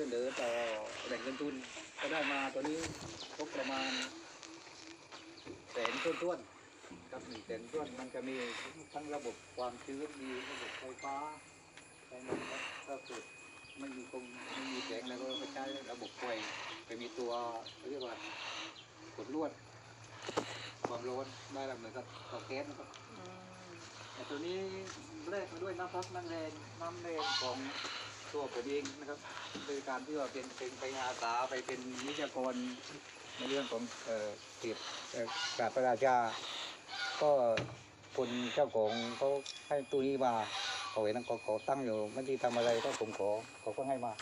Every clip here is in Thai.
ช่วยเหลือต่อแหล่งเงินทุนก็ได้มาตัวนี้ครบประมาณแสนต้นๆครับหนึ่งแสนต้นมันจะมีทั้งระบบความชื้นมีระบบไฟฟ้าใช้หมดครับก็คือไม่มีคงไม่มีแสงแล้วก็ใช้ระบบไฟไปมีตัวเรียกว่ากดลวด ความร้อนได้แบบเหมือนกับเตาแก๊สนะครับแต่ตัวนี้แลกมาด้วยน้ำพักน้ำแรงน้ำแรงของ ตัวผมเองนะครับโดยการที่ว่าเป็นเป็นไปอาสาไปเป็นวิทยากรในเรื่องของเอ่อเกียรติเอ่อกราบพระราชา ก็คนเจ้าของเขาให้ตัวนี้มาเขาเห็นเขาขอตั้งอยู่ไม่ได้ทำอะไรก็ผมขอเขาก็ให้มา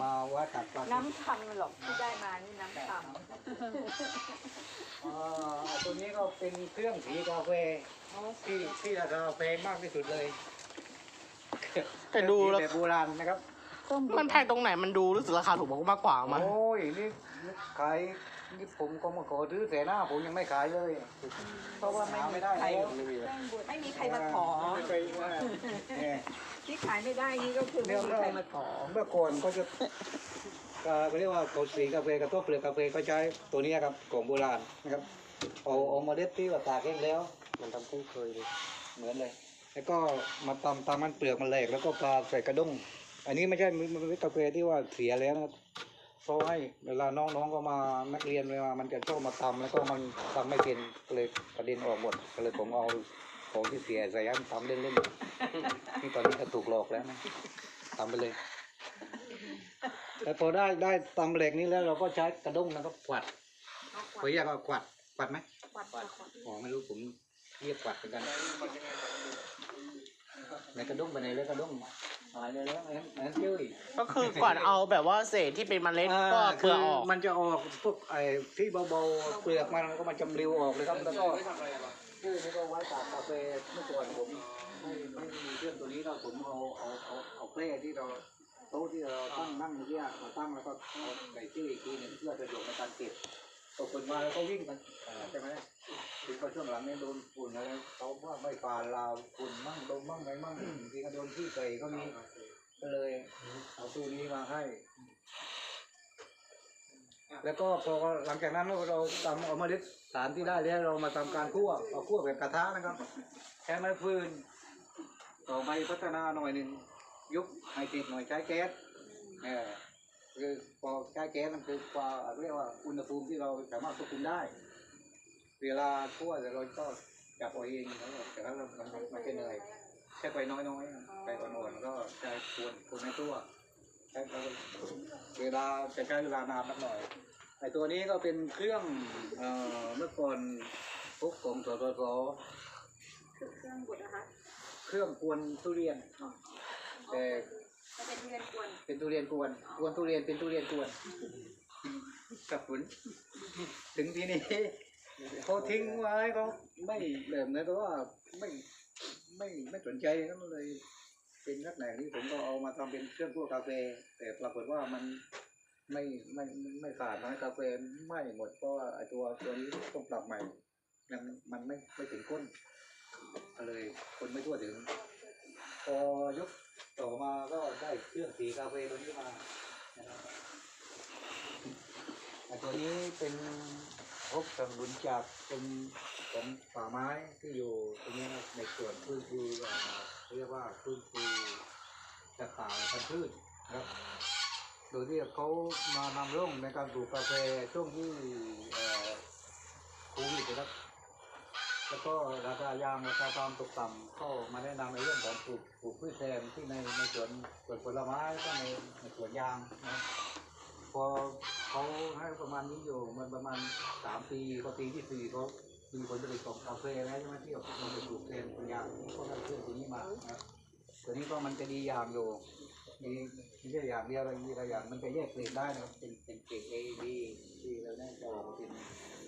มาวัดตักปลาน้ำคำหรอกที่ได้มานี่น้ำคอ่าตัวนี้ก็เป็นเครื่องสีกาแฟำที่ที่ราคาแพงมากที่สุดเลย แต่ดูแล้วแบบโบราณนะครับมันแพงตรงไหนมันดูรู้สึกราคาถูกมากกว่ามั้ยโอ้ยนี่ขายนี่ผมก็มาขอซื้อแต่หน้าผมยังไม่ขายเลย เพราะว่าไม่ไม่ได้ใครแล้วไม่มีใครมาขอไม่ไปว่าเนี่ยที่ขายไม่ได้นี่ก็คือไม่มีใครมาขอเมื่อก่อนเขาจะก็เขาเรียกว่าเขาสีกาแฟกับตัวเปลือกกาแฟก็ใช้ตัวนี้ครับของโบราณนะครับเอาเอาเมาเด็ดที่ว่าตากแห้งแล้ว มันทำคุ้นเคยเลยเหมือนเลย แล้วก็มาตำตำมันเปลือกมันแหลกแล้วก็ปลาใส่กระด้ง อันนี้ไม่ใช่มันมันเป็นกาแฟที่ว่าเสียแล้วนะครับเพราะให้เวลาน้องๆก็มานักเรียนเวลามันจะชอบมาตำแล้วก็มันตำไม่เป็นก็เลยกระเด็นออกหมดก็เลยผมเอาของที่เสียใส่ให้มันตำเล่นๆนี่ตอนนี้ก็ถูกหลอกแล้วนะตำไปเลยแต่พอได้ได้ตำเหล็กนี้แล้วเราก็ใช้กระด้งนะครับกวัดขออยากเอากวัดกวัดไหมวัดวัดวัดอ๋อไม่รู้ผม เรียกกวัดเหมือนกันในกระด้งไปไหนแล้วกระด้งหายไปแล้วแอนแอนเจ้ยก็คือก่อนเอาแบบว่าเศษที่เป็นเมล็ดก็เปลือกออกมันจะออกพวกไอ้ที่เบาๆเปลือกมันก็มันจะปลิวออกเลยครับแล้วก็ชื่อนี่ก็ไว้ตากกาแฟเมื่อก่อนผมไม่ไม่มีเครื่องตัวนี้เราผมเอาเอาเอาเอาแกล้ที่เราโต๊ะที่เราตั้งนั่งเมื่อกี้มาตั้งแล้วก็เอาใส่ชื่ออีกทีหนึงเพื่อสะดวกในการเก็บ ตกคนมาแล้วก็วิ่งกันใช่ไหมถึงพอช่วงหลังเนี่ยโดนฝุ่นอะไรเขาว่าไม่ปานลาวฝุ่นมั่งลมมั่งอะไรมั่งบางทีก็โดนที่ไก่ก็มีก็เลยเอาตู้นี้มาให้ แล้วก็พอหลังจากนั้นเราทำเอาเมล็ดสารที่ได้แล้วเรามาทำการคั่วเอาคั่วแบบกระทะนะครับใช้ไม้ฟืนต่อไปพัฒนาหน่อยหนึ่งยุคไฮเทคหน่อยใช้แก๊สเออ คือพอใช้แก๊สมันคือความเรียกว่าอุณหภูมิที่เราสามารถควบคุมได้ เวลาคั่วแต่เราก็จับเอาเองแล้วก็แต่ถ้าเรามันมันจะเหนื่อยแค่ไปน้อยๆไปอ่อนๆก็ใช้ควรควรในตัวใช้ไปเวลาจะใช้เวลานานนิดหน่อยไอตัวนี้ก็เป็นเครื่องเอ่อเมื่อก่อนพวกของสสสคือเครื่องบดนะคะ เครื่องกวนทุเรียนแต่ จะเป็นทุเรียนกวนเป็นทุเรียนกวนกวนทุเรียนเป็นทุเรียนกวนกับฝนถึงทีนี้เขาทิ้งไว้เขาไม่แบบนั้นแต่ว่าไม่ไม่ไม่สนใจก็เลย เป็นลักษณะนี้ผมก็เอามาทำเป็นเครื่องคั่วกาแฟ แต่ปรากฏว่ามันไม่ไม่ไม่ไม่ขาดนะกาแฟไหม่หมดเพราะว่าไอตัวตัวนี้ต้องปรับใหม่ยังมันไม่ไม่ถึงก้นก็เลยคนไม่ทั่วถึงพอยก ต่อมาก็ได้เครื่องสีกาแฟตัวนี้มาตัวนี้เป็นพบสมุนจากเป็นของป่าไม้ที่อยู่ตรงนี้ในส่วนพื้นฟูเอ่อเรียกว่าพื้นฟูจากป่าพันธุ์พืชครับโดยที่เขามานำร่องในการปลูกกาแฟช่วงที่โควิดนะครับ แล้วก็ราคายางราคาปาล์มตกต่ำก็มาแนะนำในเรื่องของปลูกปลูกพืชแทนที่ในในสวนสวนผลไม้ก็ในในสวนยางนะพอเขาให้ประมาณนี้อยู่มันประมาณสามปีพอปีที่สี่เขามีผลผลิตของกาแฟแล้วใช่ไหมที่เอาเราไปปลูกแทนสวนยางก็ได้เครื่องตัวนี้มานะครับตัวนี้ก็มันจะดีอย่างอยู่มีม่ใช่อย่างเดียวอะไรมีหลายอย่างมันจะแยกเกรดได้นะครับเป็นเป็นเกรด A B ที่เราได้จะออกมาเป็น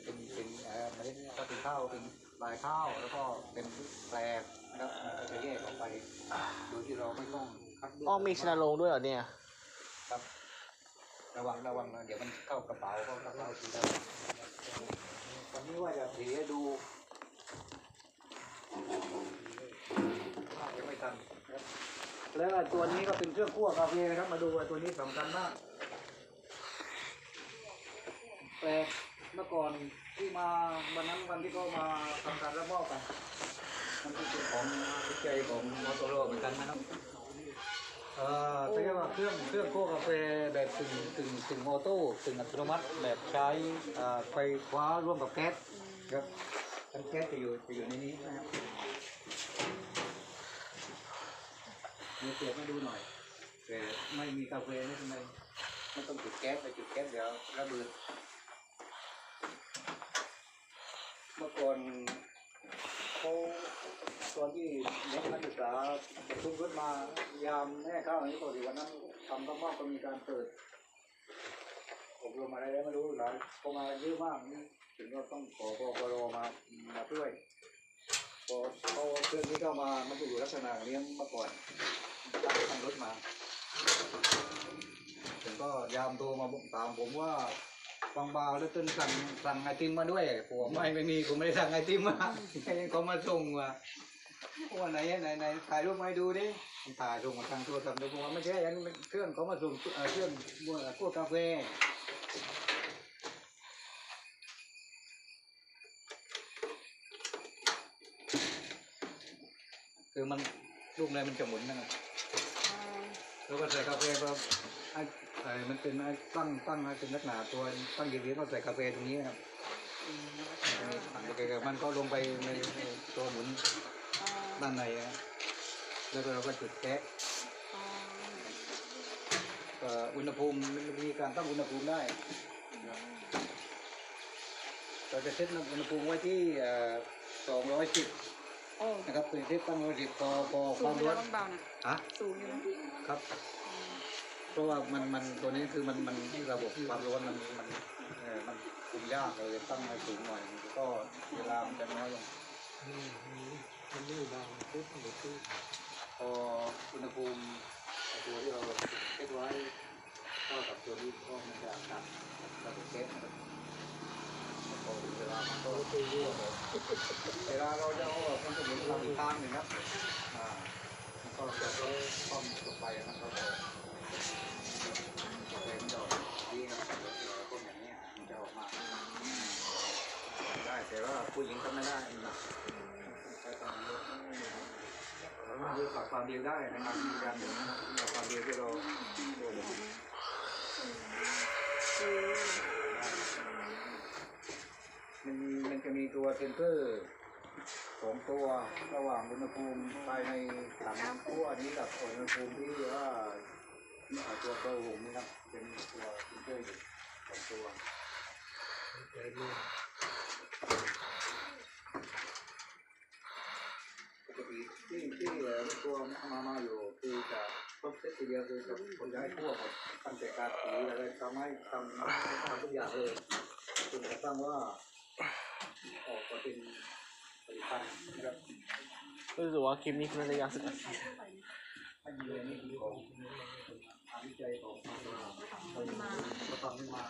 เป็นเป็นเอ่อเมล็ดก็เป็นข้าวเป็น ลายข้าวแล้วก็เป็นแปลกนะครับมันก็จะแยกออกไปโดยที่เราไม่ต้องคัดเลือ๋อมีชนะลงค์ด้วยเหรอเนี่ย ครับระวังระวังนะเดี๋ยวมันเข้ากระเป๋าก็เข้าทีแล้ววันนี้ว่าจะถือให้ดูว่าจะไม่ทันนะครับแล้วตัวนี้ก็เป็นเครื่องคั่วกาแฟนะครับ มาดูว่าตัวนี้สำคัญมากแต่เมื่อก่อนที่มาวันนั้นวันที่เขามาทำการรับมอบกันมันเป็นของวิจัยของมอโตโรเหมือนกันนะครับเอ่อเรียกว่าเครื่องเครื่องคั่วกาแฟแบบถึงถึงถึงออโต้ถึงอัตโนมัติแบบใช้อ่าไฟฟ้าร่วมกับแก๊สครับทั้งแก๊สจะอยู่จะอยู่ในนี้นะครับมีเสียบมาดูหน่อยแต่ไม่มีกาแฟไม่เป็นไรไม่ต้องจุดแก๊สไปจุดแก๊สเดี๋ยวระเบิด เมื่อก่อนเขาตอนที่เด็กนักศึกษาทุกรถมายามแม่ข้าวอย่างนี้ปกติวันนั้นทำต้องมากก็มีการเปิดอบรมอะไรแล้วไม่รู้หลายเขามาเยอะมากนี่ถึงก็ต้องขอปปรมามาช่วยพอเขาเครื่องนี้เข้ามามันจะอยู่ลักษณะเลี้ยงมาก่อนตั้งรถมาผมก็ยามโทรมาบอกตามผมว่า ฟังบาวแล้วต้นสั่งสั่งไอติมมาด้วยผมไม่ไม่มีผมไม่ได้สั่งไอติมมาแค่ยังเขามาส่งมาว่าไหนไหนไหนถ่ายรูปมาให้ดูดิถ่ายส่งมาทางโทรศัพท์เดี๋ยวผมว่าไม่ใช่อันนี้เครื่องเขามาส่งเอ่อเครื่องพวกพวกกาแฟคือมันลูกอะไรมันจะหมุนนะครับ แล้วก็ใส่กาแฟแบบไอ้ไอ้มันเป็นไอ้ตั้งตั้งไอ้เป็นลักษณะตัวตั้งเยืนๆก็ใส่กาแฟตรงนี้ครับถังกาแฟมันก็ลงไปในตัวหมุนด้านในนะครับแล้วก็เราก็จุดแก๊สเอ่ออุณหภูมิมันมีการตั้งอุณหภูมิได้เราจะเซตอุณหภูมิไว้ที่สองร้อยสิบ โอ้นะครับเป็นเซตตั้งร้อยสิบพอพอคสูวางมอยู่ร้อนะนเบาๆนะฮะสูงอยู่นะครับ เพราะว่ามันมันตัวนี้คือมันมันระบบความร้อนมันมันเออมันคุมยากเลยตั้งให้สูงหน่อยก็เวลามันจะน้อยลงพออุณหภูมิตัวที่เราเซตไว้เท่ากับตัวนี้ก็มันจะตัดระบบเซตนะครับ เวลามันก็เวลาเราจะเอาออกมันจะเหมือนเราอีกทางหนึ่งครับอ่ามันก็จะต้องต้องลงไปนะครับเป็นดอกดีครับพวกอย่างนี้มันจะออกมาได้แต่ว่าผู้หญิงทำไม่ได้นะใช้ความเยอะมันเยอะกับความเดียวได้นะครับการหนึ่งกับความเดียวที่เรา ตัวเซนเซอร์สองตัวระหว่างอุณหภูมิภายในถังขั้วนี้กับอุณหภูมิที่ว่านี่ตัวตัวหงนี่ครับเป็นตัวฟิลเตอร์อยู่สองตัวปกติที่ที่เอ่อตัวมามาอยู่คือจะครบเซตทีเดียวคือจะคนย้ายทั่วหมดตั้งแต่การสีอะไรทำให้ทำทำทุกอย่างเลยจนกระทั่งว่า ออกมาเป็นผลิตภัณฑ์นะครับรู้สึกว่าคลิปนี้คุณระยาวสักนาทีอันนี้เลยนี่คือของงานวิจัยของทางเราเขาทำขึ้มา